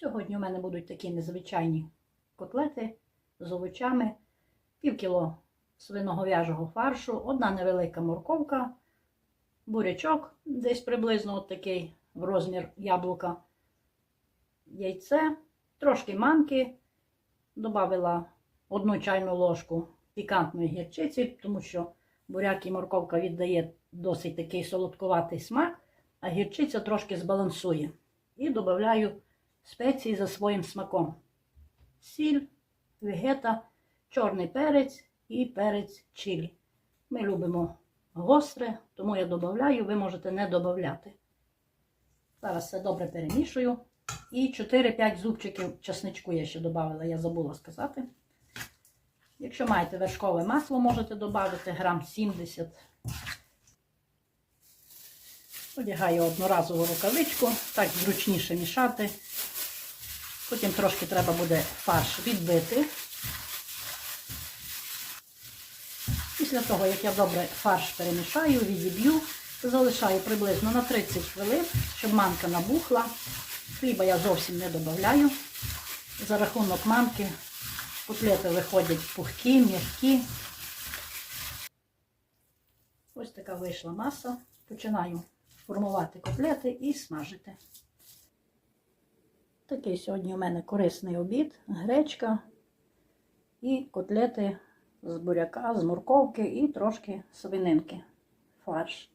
Сьогодні у мене будуть такі незвичайні котлети з овочами, пів кіло свиноговяжого фаршу, одна невелика морковка, бурячок, десь приблизно от такий в розмір яблука, яйце, трошки манки, додала одну чайну ложку пікантної гірчиці, тому що буряк і морковка віддає досить такий солодкуватий смак, а гірчиця трошки збалансує. І додаю спеції за своїм смаком. Сіль, вегета, чорний перець і перець чилі. Ми любимо гостре, тому я додаю, ви можете не додати. Зараз все добре перемішую. І 4-5 зубчиків чесничку я ще додала, я забула сказати. Якщо маєте вершкове масло, можете додати грам 70. Одягаю одноразову рукавичку, так зручніше мішати. Потім трошки треба буде фарш відбити. Після того, як я добре фарш перемішаю, відіб'ю, залишаю приблизно на 30 хвилин, щоб манка набухла. Хліба я зовсім не додаю. За рахунок манки котлети виходять пухкі, м'які. Ось така вийшла маса. Починаю формувати котлети і смажити. Такий сьогодні у мене корисний обід, гречка і котлети з буряка, з морковки і трошки свининки, фарш.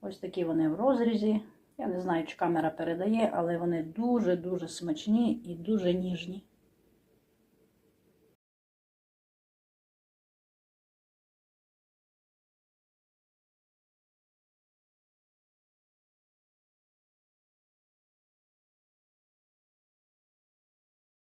Ось такі вони в розрізі. Я не знаю, чи камера передає, але вони дуже-дуже смачні і дуже ніжні.